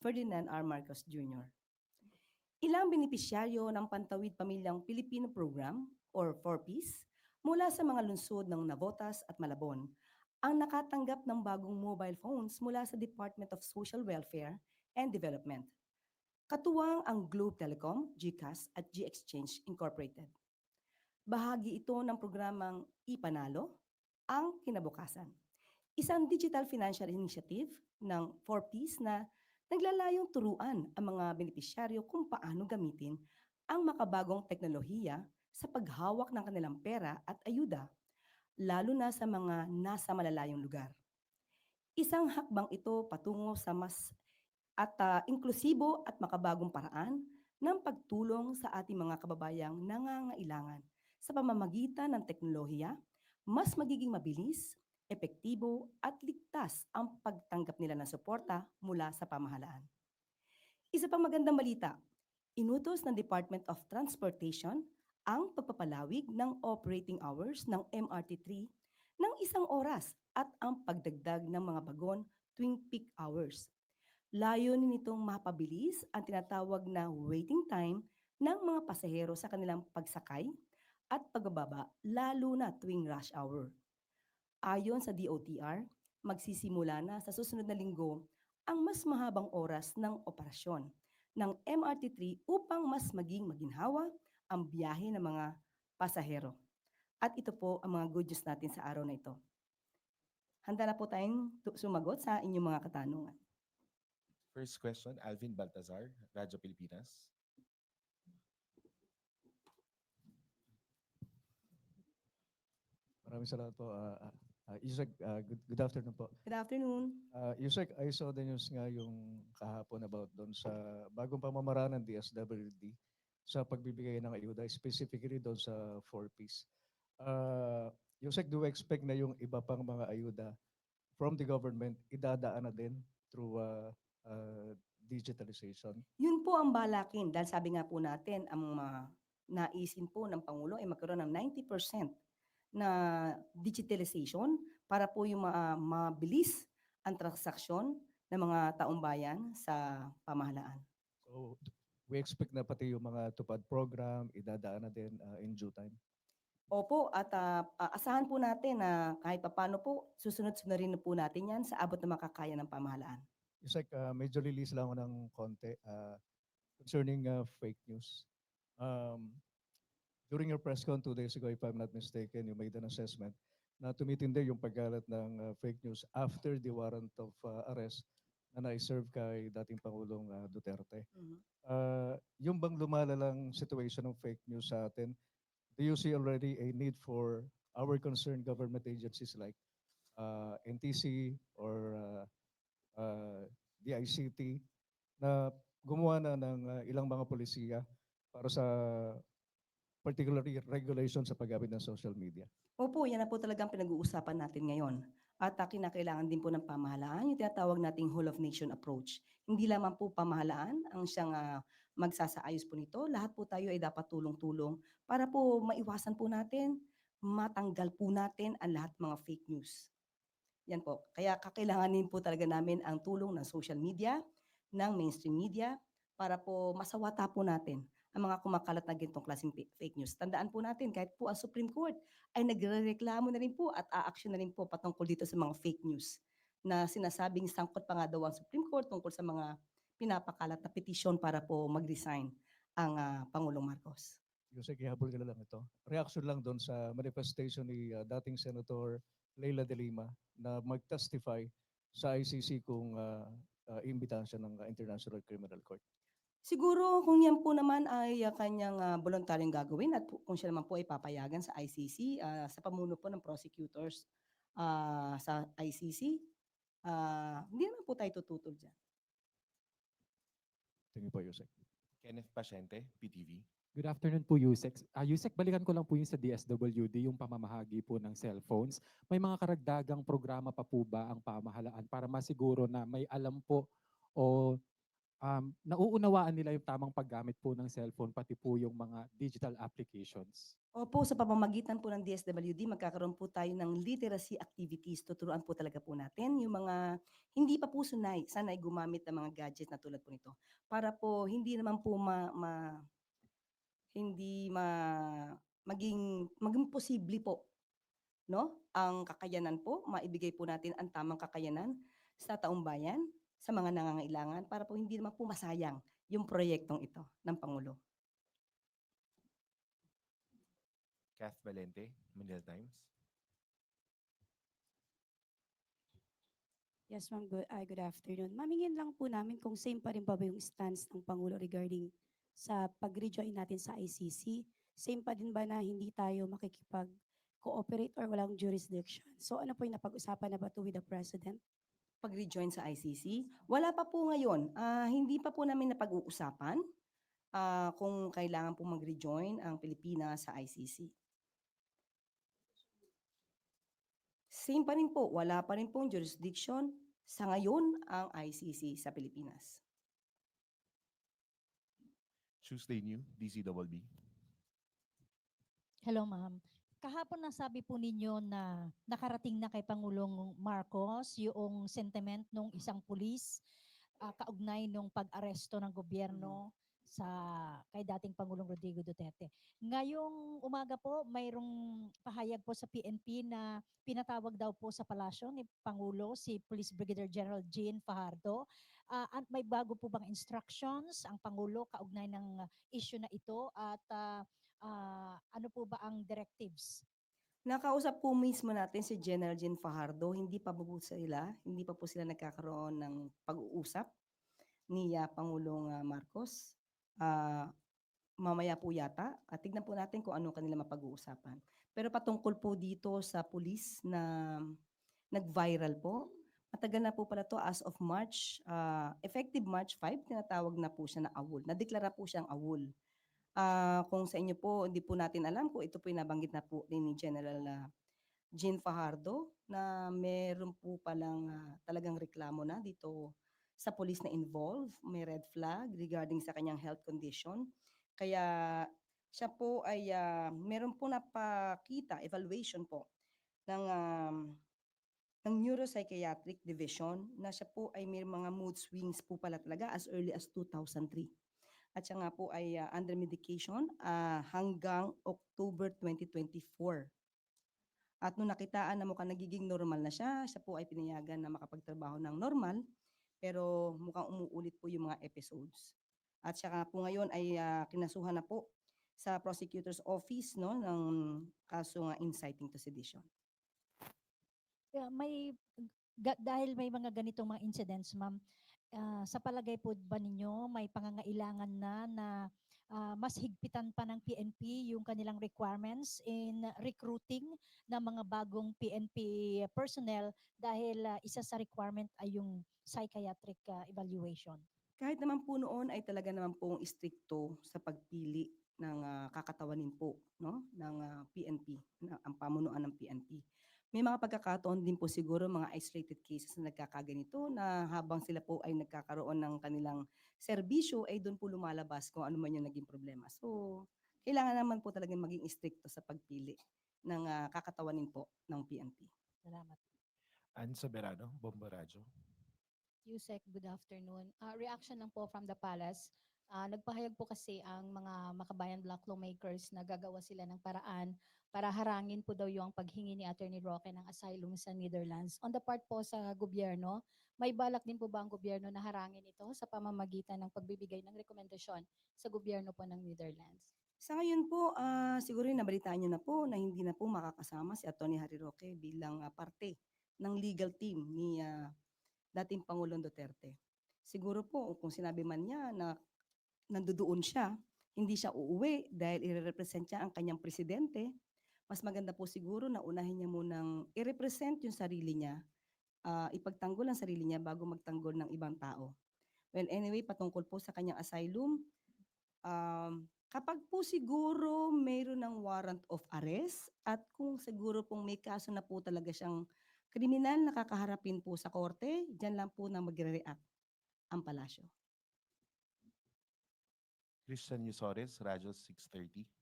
Ferdinand R. Marcos Jr. Ilang benepisyaryo ng Pantawid Pamilyang Pilipino Program or 4Ps mula sa mga lungsod ng Navotas at Malabon ang nakatanggap ng bagong mobile phones mula sa Department of Social Welfare and Development. Katuwang ang Globe Telecom, GCash at G-Exchange Incorporated. Bahagi ito ng programang Ipanalo, ang kinabukasan. Isang digital financial initiative ng 4Ps na naglalayong turuan ang mga benepisyaryo kung paano gamitin ang makabagong teknolohiya sa paghawak ng kanilang pera at ayuda, lalo na sa mga nasa malalayong lugar. Isang hakbang ito patungo sa mas at ah, inklusibo at makabagong paraan ng pagtulong sa ating mga kababayang nangangailangan sa pamamagitan ng teknolohiya, mas magiging mabilis, epektibo at ligtas ang pagtanggap nila ng suporta mula sa pamahalaan. Isa pang magandang balita, inutos ng Department of Transportation ang pagpapalawig ng operating hours ng MRT3 ng isang oras at ang pagdagdag ng mga bagon tuwing peak hours. Layunin nitong mapabilis ang tinatawag na waiting time ng mga pasahero sa kanilang pagsakay at pagbababa lalo na tuwing rush hour. Ayon sa DOTR, magsisimula na sa susunod na linggo ang mas mahabang oras ng operasyon ng MRT3 upang mas maging maginhawa ang biyahe ng mga pasahero. At ito po ang mga good news natin sa araw na ito. Handa na po tayong sumagot sa inyong mga katanungan. First question, Alvin Baltazar, Radyo Pilipinas. Maraming salamat po. Uh, uh, Yusek, uh, good, good afternoon po. Good afternoon. Uh, Yusek, I saw the news nga yung kahapon about doon sa bagong pamamaraan ng DSWD sa pagbibigay ng ayuda, specifically doon sa 4Ps. Uh, Yusek, do you expect na yung iba pang mga ayuda from the government idadaan na din through uh, uh, digitalization? Yun po ang balakin dahil sabi nga po natin ang mga naisin po ng Pangulo ay magkaroon ng 90% na digitalization para po yung ma- mabilis ang transaksyon ng mga taong bayan sa pamahalaan. So we expect na pati yung mga tupad program idadaan na din uh, in due time. Opo, at ah, ah, asahan po natin na kahit papano po, susunod-sunod rin po natin yan sa abot na makakaya ng pamahalaan. It's like uh, medyo release lang ako ng konti uh, concerning uh, fake news. Um, during your press con two days ago, if I'm not mistaken, you made an assessment na tumitindi yung paggalat ng uh, fake news after the warrant of uh, arrest na na-serve kay dating Pangulong uh, Duterte. Uh, yung bang lumalalang situation ng fake news sa atin, do you see already a need for our concerned government agencies like uh, NTC or uh, uh, DICT na gumawa na ng uh, ilang mga polisiya para sa particularly regulation sa paggamit ng social media. Opo, yan na po talagang pinag-uusapan natin ngayon. At uh, kinakailangan din po ng pamahalaan yung tinatawag nating whole of nation approach. Hindi lamang po pamahalaan ang siyang ah, magsasaayos po nito. Lahat po tayo ay dapat tulong-tulong para po maiwasan po natin, matanggal po natin ang lahat mga fake news. Yan po. Kaya kakailanganin po talaga namin ang tulong ng social media, ng mainstream media, para po masawata po natin ang mga kumakalat na ganitong klaseng fake news. Tandaan po natin, kahit po ang Supreme Court ay nagrereklamo na rin po at a-action na rin po patungkol dito sa mga fake news na sinasabing sangkot pa nga daw ang Supreme Court tungkol sa mga pinapakalat na petisyon para po mag-resign ang ah, Pangulong Marcos. Yusek, ihabol ka lang ito. Reaction lang doon sa manifestation ni uh, dating Senator Leila de Lima na mag-testify sa ICC kung uh, uh, imbitahan siya ng uh, International Criminal Court. Siguro kung yan po naman ay ah, kanyang uh, voluntaryong gagawin at kung siya naman po ay papayagan sa ICC, ah, sa pamuno po ng prosecutors ah, sa ICC, ah, hindi naman po tayo tututol dyan. Tingin po, Yusek. Kenneth Pasyente, PTV. Good afternoon po, Yusek. Ah, Yusek, balikan ko lang po yung sa DSWD, yung pamamahagi po ng cellphones. May mga karagdagang programa pa po ba ang pamahalaan para masiguro na may alam po o um, nauunawaan nila yung tamang paggamit po ng cellphone, pati po yung mga digital applications. Opo, sa pamamagitan po ng DSWD, magkakaroon po tayo ng literacy activities. Tuturuan po talaga po natin yung mga hindi pa po sunay, sanay gumamit ng mga gadgets na tulad po nito. Para po hindi naman po ma, ma- hindi ma, maging, maging posible po no? Ang kakayanan po, maibigay po natin ang tamang kakayanan sa taong bayan, sa mga nangangailangan para po hindi naman po masayang yung proyektong ito ng Pangulo. Kath Valente, Manila Times. Yes, ma'am. Good, ah, good afternoon. Mamingin lang po namin kung same pa rin pa ba yung stance ng Pangulo regarding sa pag-rejoin natin sa ICC. Same pa din ba na hindi tayo makikipag-cooperate or walang jurisdiction? So ano po yung napag-usapan na ba to with the President? Pag-rejoin sa ICC. Wala pa po ngayon. Ah, hindi pa po namin napag-uusapan ah, kung kailangan po mag-rejoin ang Pilipinas sa ICC. Same pa rin po, wala pa rin pong jurisdiction sa ngayon ang ICC sa Pilipinas. Tuesday New, DCWB. Hello, ma'am. Kahapon nasabi po ninyo na nakarating na kay Pangulong Marcos yung sentiment ng isang pulis ah, kaugnay nung pag-aresto ng gobyerno sa kay dating Pangulong Rodrigo Duterte. Ngayong umaga po, mayroong pahayag po sa PNP na pinatawag daw po sa palasyo ni Pangulo si Police Brigadier General Jean Fajardo. Ah, at may bago po bang instructions ang Pangulo kaugnay ng issue na ito at ah, ah, ano po ba ang directives? Nakausap po mismo natin si General Jean Fajardo, hindi pa po sila, hindi pa po sila nagkakaroon ng pag-uusap ni ah, Pangulong ah, Marcos. Ah, mamaya po yata, at tignan po natin kung ano kanila mapag-uusapan. Pero patungkol po dito sa pulis na nag-viral po, matagal na po pala to as of March, ah, effective March 5, tinatawag na po siya na awol. Nadeklara po siyang awol. Ah, kung sa inyo po, hindi po natin alam kung ito po yung nabanggit na po ni General ah, Jean Fajardo na meron po palang ah, talagang reklamo na dito sa police na involved. May red flag regarding sa kanyang health condition. Kaya siya po ay ah, meron po napakita, evaluation po ng um, ng Neuropsychiatric Division na siya po ay may mga mood swings po pala talaga as early as 2003 at siya nga po ay ah, under medication ah, hanggang October 2024. At nung nakitaan na mukhang nagiging normal na siya, siya po ay pinayagan na makapagtrabaho ng normal, pero mukhang umuulit po yung mga episodes. At siya nga po ngayon ay ah, kinasuhan na po sa prosecutor's office no ng kaso nga inciting to sedition. Yeah, may dahil may mga ganitong mga incidents, ma'am. Ah, sa palagay po ba ninyo may pangangailangan na na ah, mas higpitan pa ng PNP yung kanilang requirements in recruiting ng mga bagong PNP personnel dahil ah, isa sa requirement ay yung psychiatric ah, evaluation. Kahit naman po noon ay talaga naman pong istrikto sa pagpili ng ah, kakatawanin po no ng ah, PNP, na, ang pamunuan ng PNP. May mga pagkakataon din po siguro mga isolated cases na nagkakaganito na habang sila po ay nagkakaroon ng kanilang serbisyo ay doon po lumalabas kung ano man yung naging problema. So, kailangan naman po talagang maging istrikto sa pagpili ng ah, kakatawanin po ng PNP. Salamat. Ann Soberano, Bomba Radyo. Yusek, good afternoon. Ah, reaction lang po from the palace. Ah, nagpahayag po kasi ang mga makabayan block lawmakers na gagawa sila ng paraan para harangin po daw yung paghingi ni Attorney Roque ng asylum sa Netherlands. On the part po sa gobyerno, may balak din po ba ang gobyerno na harangin ito sa pamamagitan ng pagbibigay ng rekomendasyon sa gobyerno po ng Netherlands? Sa ngayon po, ah, siguro yung nabalitaan nyo na po na hindi na po makakasama si Atty. Harry Roque bilang ah, parte ng legal team ni ah, dating Pangulong Duterte. Siguro po kung sinabi man niya na nandoon siya, hindi siya uuwi dahil i-represent niya ang kanyang presidente, mas maganda po siguro na unahin niya munang i-represent yung sarili niya, ah, ipagtanggol ang sarili niya bago magtanggol ng ibang tao. Well, anyway, patungkol po sa kanyang asylum, um, kapag po siguro mayroon ng warrant of arrest at kung siguro pong may kaso na po talaga siyang kriminal na kakaharapin po sa korte, dyan lang po na magre-react ang palasyo. Christian Yusores, Radyo 630.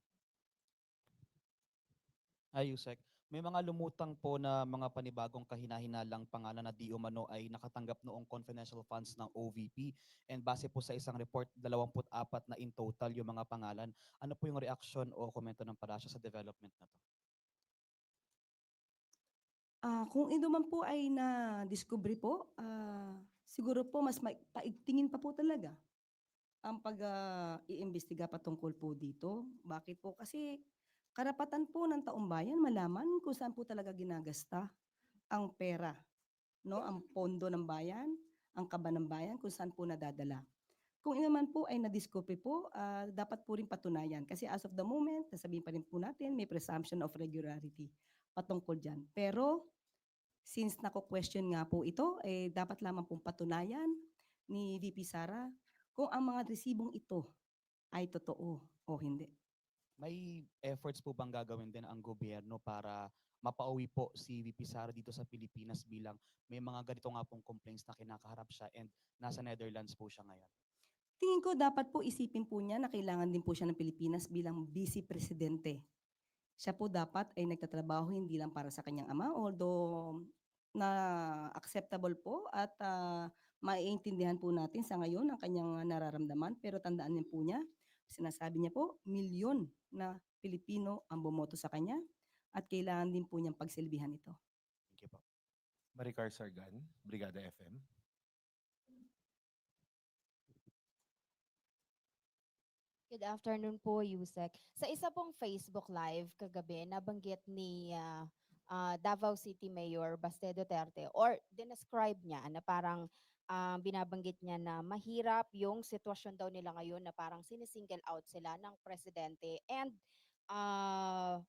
Hi, Yusek. May mga lumutang po na mga panibagong kahinahinalang pangalan na di umano ay nakatanggap noong confidential funds ng OVP. And base po sa isang report, 24 na in total yung mga pangalan. Ano po yung reaction o komento ng parasya sa development na to? Ah, kung ito man po ay na-discovery po, ah, siguro po mas mai- paigtingin pa po talaga ang pag-iimbestiga patungkol po dito. Bakit po? Kasi karapatan po ng taumbayan malaman kung saan po talaga ginagasta ang pera, no? Ang pondo ng bayan, ang kaba ng bayan, kung saan po nadadala. Kung ino man po ay na-discovery po, ah, dapat po rin patunayan. Kasi as of the moment, nasabihin pa rin po natin, may presumption of regularity patungkol dyan. Pero, since nako-question nga po ito, eh, dapat lamang pong patunayan ni VP Sara kung ang mga resibong ito ay totoo o hindi. May efforts po bang gagawin din ang gobyerno para mapauwi po si VP Sara dito sa Pilipinas bilang may mga ganito nga pong complaints na kinakaharap siya and nasa Netherlands po siya ngayon? Tingin ko dapat po isipin po niya na kailangan din po siya ng Pilipinas bilang vice presidente. Siya po dapat ay nagtatrabaho hindi lang para sa kanyang ama, although na acceptable po at ah, maiintindihan po natin sa ngayon ang kanyang nararamdaman. Pero tandaan niyo po niya, sinasabi niya po, milyon na Pilipino ang bumoto sa kanya at kailangan din po niyang pagsilbihan ito. Thank you po. Maricar Sargan, Brigada FM. Good afternoon po, Yusek. Sa isa pong Facebook Live kagabi, nabanggit ni ah, ah, Davao City Mayor Baste Duterte or dinescribe niya na parang ah, binabanggit niya na mahirap yung sitwasyon daw nila ngayon na parang sinisingle out sila ng presidente and ah,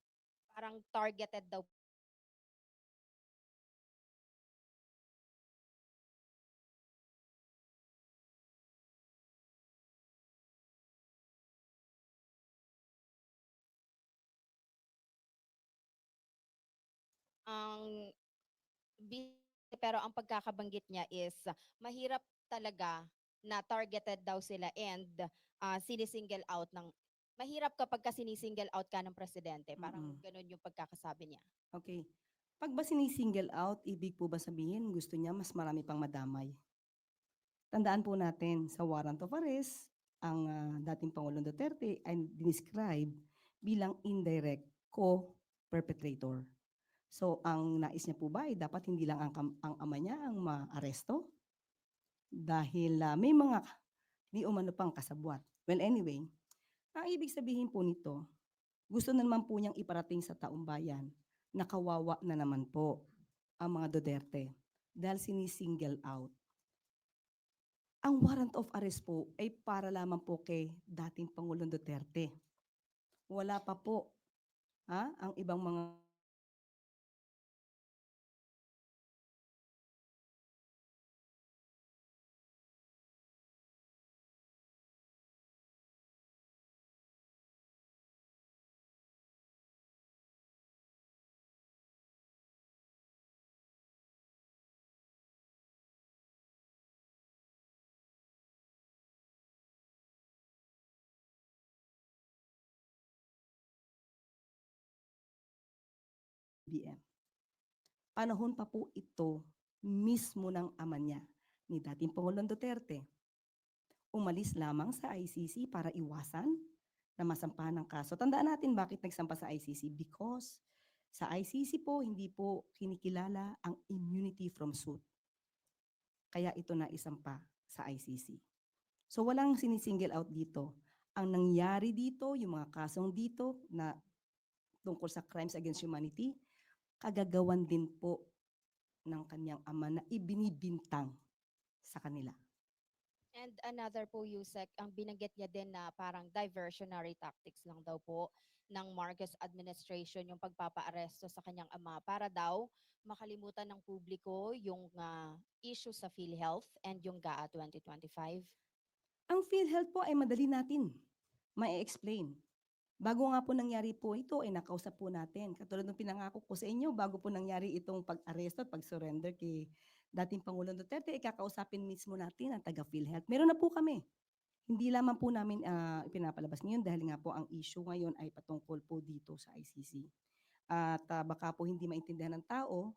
parang targeted daw ang bi- pero ang pagkakabanggit niya is uh, mahirap talaga na targeted daw sila and uh, sinisingle out ng mahirap kapag ka sinisingle out ka ng presidente. Parang Mm-mm. ganun yung pagkakasabi niya. Okay. Pag ba sinisingle out, ibig po ba sabihin gusto niya mas marami pang madamay? Tandaan po natin sa warrant of arrest, ang ah, dating Pangulong Duterte ay describe bilang indirect co-perpetrator. So ang nais niya po ba ay dapat hindi lang ang, ang ama niya ang maaresto? Dahil ah, may mga di umano pang kasabwat. Well anyway, ang ibig sabihin po nito, gusto na naman po niyang iparating sa taong bayan na kawawa na naman po ang mga Duterte dahil sinisingle out. Ang warrant of arrest po ay para lamang po kay dating Pangulong Duterte. Wala pa po ha, ang ibang mga BM. Panahon pa po ito mismo ng ama niya ni dating Pangulong Duterte. Umalis lamang sa ICC para iwasan na masampahan ng kaso. Tandaan natin bakit nagsampa sa ICC because sa ICC po hindi po kinikilala ang immunity from suit. Kaya ito na isampa sa ICC. So walang sinisingle out dito. Ang nangyari dito, yung mga kasong dito na tungkol sa crimes against humanity, kagagawan din po ng kanyang ama na ibinibintang sa kanila. And another po, Yusek, ang binanggit niya din na parang diversionary tactics lang daw po ng Marcos administration yung pagpapaaresto sa kanyang ama para daw makalimutan ng publiko yung ah, issue sa PhilHealth and yung GAA 2025. Ang PhilHealth po ay madali natin ma-explain. Bago nga po nangyari po ito, ay nakausap po natin. Katulad ng pinangako ko sa inyo, bago po nangyari itong pag-aresto at pag-surrender kay dating Pangulong Duterte, ikakausapin mismo natin ang taga PhilHealth. Meron na po kami. Hindi lamang po namin ah, ipinapalabas ngayon dahil nga po ang issue ngayon ay patungkol po dito sa ICC. At ah, baka po hindi maintindihan ng tao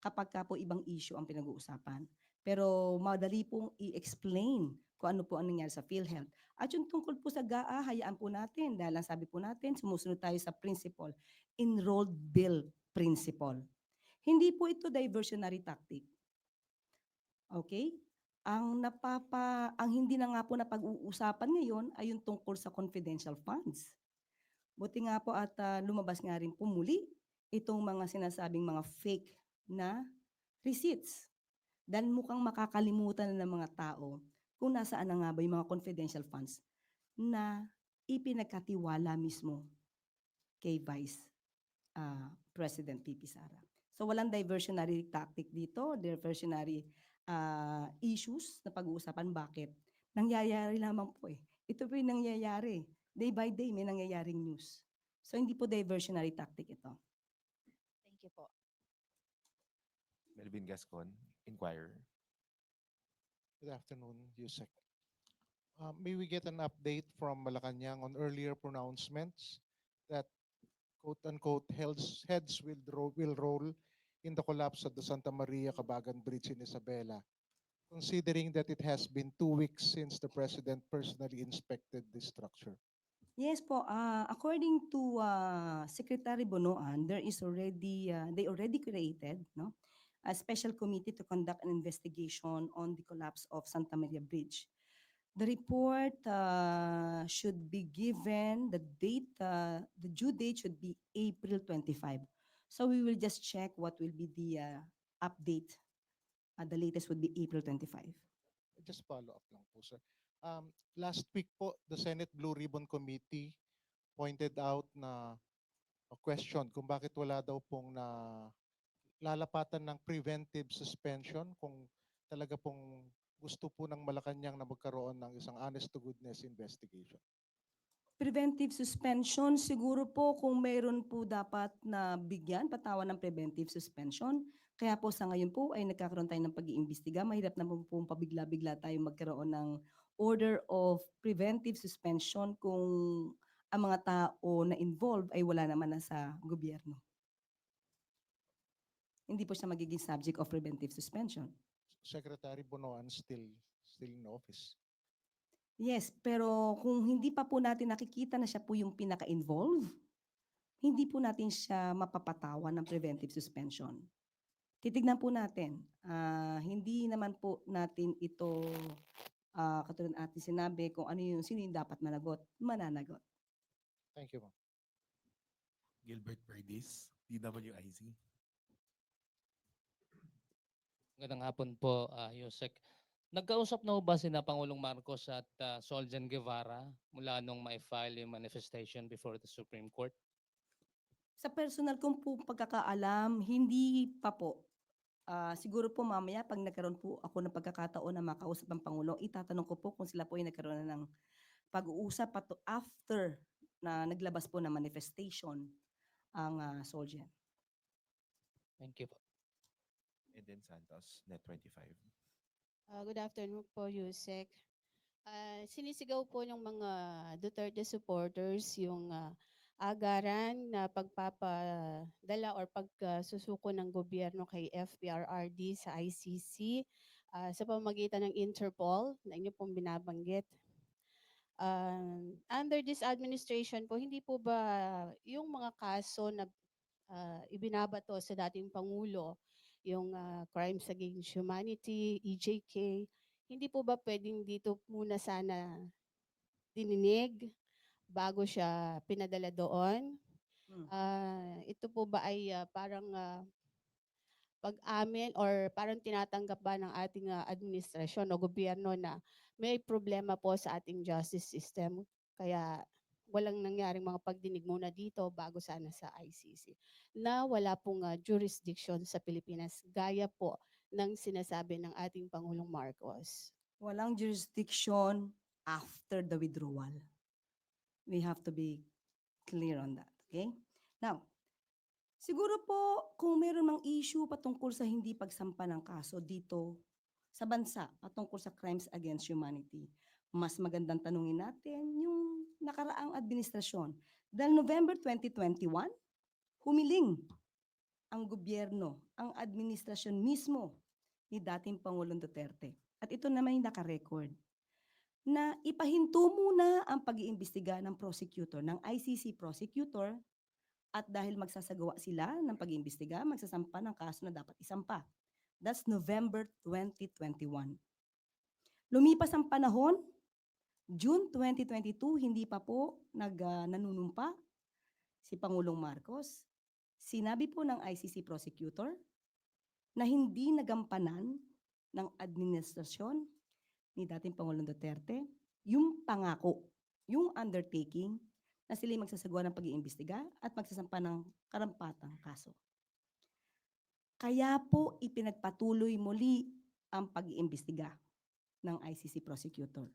kapag ka po ibang issue ang pinag-uusapan. Pero madali pong i-explain kung ano po ang nangyari sa PhilHealth. At yung tungkol po sa GAA, hayaan po natin dahil ang sabi po natin, sumusunod tayo sa principle, enrolled bill principle. Hindi po ito diversionary tactic. Okay? Ang napapa ang hindi na nga po na pag-uusapan ngayon ay yung tungkol sa confidential funds. Buti nga po at ah, lumabas nga rin po muli itong mga sinasabing mga fake na receipts. Dahil mukhang makakalimutan na ng mga tao kung nasaan na nga ba yung mga confidential funds na ipinagkatiwala mismo kay Vice ah, President PP Sara. So walang diversionary tactic dito, diversionary ah, issues na pag-uusapan. Bakit? Nangyayari lamang po eh. Ito po yung nangyayari. Day by day may nangyayaring news. So hindi po diversionary tactic ito. Thank you po. Melvin Gascon, Inquirer. Good afternoon, Yusek. Uh, May we get an update from Malacanang on earlier pronouncements that quote-unquote heads heads will will roll in the collapse of the Santa Maria Cabagan Bridge in Isabela, considering that it has been two weeks since the president personally inspected the structure? Yes po, ah, according to ah, Secretary Bonoan, there is already, ah, they already created no, a special committee to conduct an investigation on the collapse of Santa Maria Bridge. The report ah, should be given, the date, ah, the due date should be April 25. So we will just check what will be the ah, update. Ah, The latest would be April 25. Just follow up lang po, sir. Um, last week po, the Senate Blue Ribbon Committee pointed out na a question kung bakit wala daw pong na lalapatan ng preventive suspension kung talaga pong gusto po ng Malacanang na magkaroon ng isang honest to goodness investigation. Preventive suspension, siguro po kung mayroon po dapat na bigyan, patawan ng preventive suspension. Kaya po sa ngayon po ay nagkakaroon tayo ng pag-iimbestiga. Mahirap na po po pabigla-bigla tayo magkaroon ng order of preventive suspension kung ang mga tao na involved ay wala naman na sa gobyerno. Hindi po siya magiging subject of preventive suspension. Secretary Bonoan still still in office. Yes, pero kung hindi pa po natin nakikita na siya po yung pinaka-involved, hindi po natin siya mapapatawan ng preventive suspension. Titignan po natin. ah, hindi naman po natin ito, ah, katulad ng ating sinabi, kung ano yung, sino yung dapat managot, mananagot. Thank you, ma'am. Gilbert Perdis, DWIZ. Magandang hapon po, ah, Yusek. Nagkausap na ba sina Pangulong Marcos at uh, Soljan Guevara mula nung may file yung manifestation before the Supreme Court? Sa personal kong po pagkakaalam, hindi pa po. Ah, siguro po mamaya pag nagkaroon po ako ng pagkakataon na makausap ang Pangulo, itatanong ko po kung sila po ay nagkaroon na ng pag-uusap pato after na naglabas po ng manifestation ang uh, Soldier. Thank you po. Eden Santos, Net25. Ah, good afternoon po, Yusek. Ah, sinisigaw po ng mga Duterte supporters yung ah, agaran na pagpapadala or pagsusuko ng gobyerno kay FPRRD sa ICC ah, sa pamamagitan ng Interpol na inyo pong binabanggit. Um, under this administration po, hindi po ba yung mga kaso na ah, ibinabato sa dating Pangulo yung ah, crimes against humanity, EJK, hindi po ba pwedeng dito muna sana dininig bago siya pinadala doon? Hmm. Ah, ito po ba ay ah, parang ah, pag-amin or parang tinatanggap ba ng ating ah, administrasyon o gobyerno na may problema po sa ating justice system? Kaya walang nangyaring mga pagdinig muna dito bago sana sa ICC na wala pong ah, jurisdiction sa Pilipinas gaya po ng sinasabi ng ating Pangulong Marcos. Walang jurisdiction after the withdrawal. We have to be clear on that, okay? Now, siguro po kung meron mang issue patungkol sa hindi pagsampa ng kaso dito sa bansa patungkol sa crimes against humanity, Mas magandang tanungin natin yung nakaraang administrasyon. Dahil November 2021, humiling ang gobyerno, ang administrasyon mismo ni dating Pangulong Duterte. At ito naman yung nakarecord na ipahinto muna ang pag-iimbestiga ng prosecutor, ng ICC prosecutor, at dahil magsasagawa sila ng pag-iimbestiga, magsasampa ng kaso na dapat isampa. That's November 2021. Lumipas ang panahon, June 2022, hindi pa po nag, ah, si Pangulong Marcos. Sinabi po ng ICC prosecutor na hindi nagampanan ng administrasyon ni dating Pangulong Duterte yung pangako, yung undertaking na sila magsasagawa ng pag-iimbestiga at magsasampa ng karampatang kaso. Kaya po ipinagpatuloy muli ang pag-iimbestiga ng ICC prosecutor.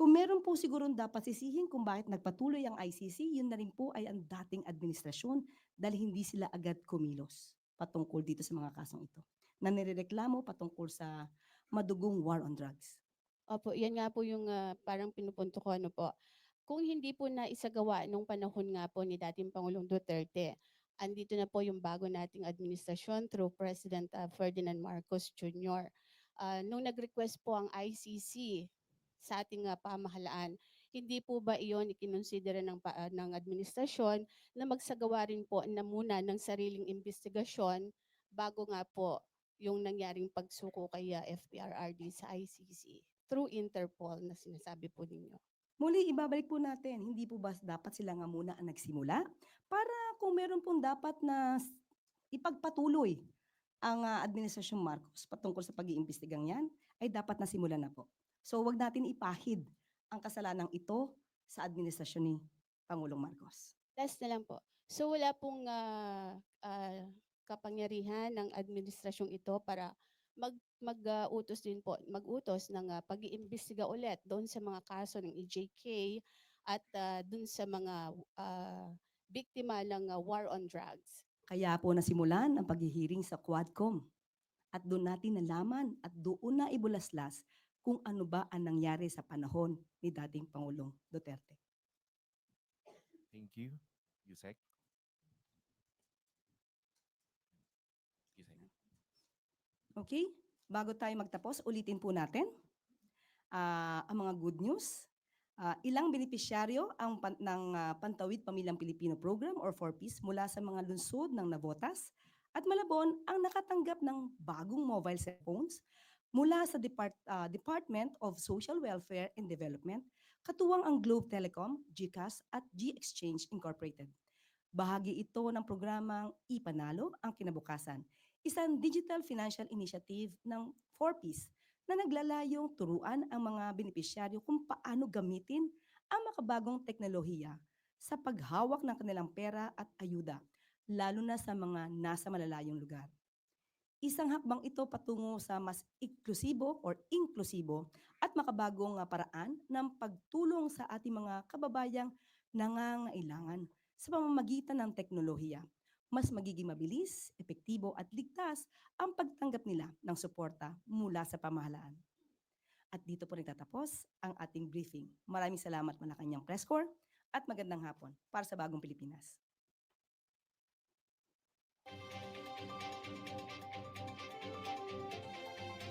Kung meron po sigurong dapat sisihin kung bakit nagpatuloy ang ICC, yun na rin po ay ang dating administrasyon dahil hindi sila agad kumilos patungkol dito sa mga kasong ito. Na nirereklamo patungkol sa madugong war on drugs. Opo, yan nga po yung ah, parang pinupunto ko ano po. Kung hindi po na isagawa nung panahon nga po ni dating Pangulong Duterte, andito na po yung bago nating administrasyon through President ah, Ferdinand Marcos Jr. Ah, nung nag-request po ang ICC sa ating ah, pamahalaan, hindi po ba iyon ikinonsidera ng, ah, ng administrasyon na magsagawa rin po na muna ng sariling investigasyon bago nga po yung nangyaring pagsuko kay ah, FPRRD sa ICC through Interpol na sinasabi po ninyo. Muli, ibabalik po natin, hindi po ba dapat sila nga muna ang nagsimula? Para kung meron pong dapat na ipagpatuloy ang ah, Administrasyong Marcos patungkol sa pag-iimbestigang yan, ay dapat na simulan na po. So wag natin ipahid ang kasalanang ito sa administrasyon ni Pangulong Marcos. Last na lang po. So wala pong ah, ah, kapangyarihan ng administrasyong ito para mag mag-utos din po, mag-utos ng ah, pag-iimbestiga ulit doon sa mga kaso ng EJK at ah, doon sa mga ah, biktima ng ah, war on drugs. Kaya po nasimulan ang paghihiring sa Quadcom. At doon natin nalaman at doon na ibulaslas kung ano ba ang nangyari sa panahon ni dating Pangulong Duterte. Thank you. Yusek. Yusek. Okay? Bago tayo magtapos, ulitin po natin ah, ang mga good news. Ah, ilang benepisyaryo ang pan- ng ah, Pantawid Pamilyang Pilipino Program or 4Ps mula sa mga lungsod ng Navotas at Malabon ang nakatanggap ng bagong mobile cellphones mula sa Depart- ah, Department of Social Welfare and Development, katuwang ang Globe Telecom, GCash at G-Exchange Incorporated. Bahagi ito ng programang Ipanalo ang kinabukasan, isang digital financial initiative ng 4Ps na naglalayong turuan ang mga benepisyaryo kung paano gamitin ang makabagong teknolohiya sa paghawak ng kanilang pera at ayuda, lalo na sa mga nasa malalayong lugar. Isang hakbang ito patungo sa mas inklusibo or inklusibo at makabagong ah, paraan ng pagtulong sa ating mga kababayang nangangailangan sa pamamagitan ng teknolohiya mas magiging mabilis, epektibo at ligtas ang pagtanggap nila ng suporta mula sa pamahalaan. At dito po nagtatapos ang ating briefing. Maraming salamat Malacanang Press Corps at magandang hapon para sa Bagong Pilipinas.